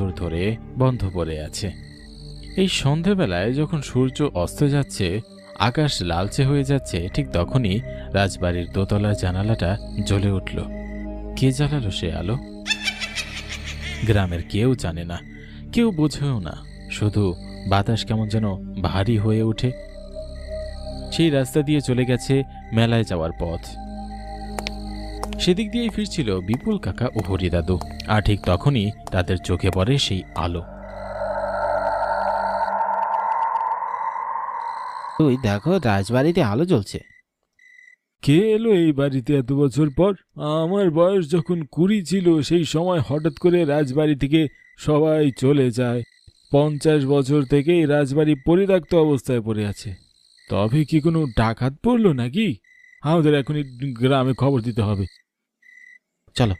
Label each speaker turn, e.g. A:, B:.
A: বছর ধরে বন্ধ পড়ে আছে। এই সন্ধেবেলায় যখন সূর্য অস্ত যাচ্ছে, আকাশ লালচে হয়ে যাচ্ছে, ঠিক তখনই রাজবাড়ির দোতলার জানালাটা জ্বলে উঠল। কে জ্বালালো সে আলো? গ্রামের কেউ জানে না, কেউ বোঝেও না, শুধু বাতাস কেমন যেন ভারী হয়ে ওঠে। সেই রাস্তা দিয়ে চলে গেছে মেলায় যাওয়ার পথ। সেদিক দিয়েই ফিরছিল বিপুল কাকা ও হরিদাদু আর ঠিক তখনই তাদের চোখে পড়ে সেই আলো।
B: তুই দেখো রাজবাড়িতে আলো জ্বলছে।
C: কে এলো এই বাড়িতে এত বছর পর? আমার বয়স যখন কুড়ি ছিল সেই সময় হঠাৎ করে রাজবাড়ি থেকে সবাই চলে যায়। পঞ্চাশ বছর থেকে এই রাজবাড়ি পরিত্যক্ত অবস্থায় পড়ে আছে। তবে কি কোনো ডাকাত পড়ল নাকি? আমাদের এখনই গ্রামে খবর দিতে হবে।
B: চলো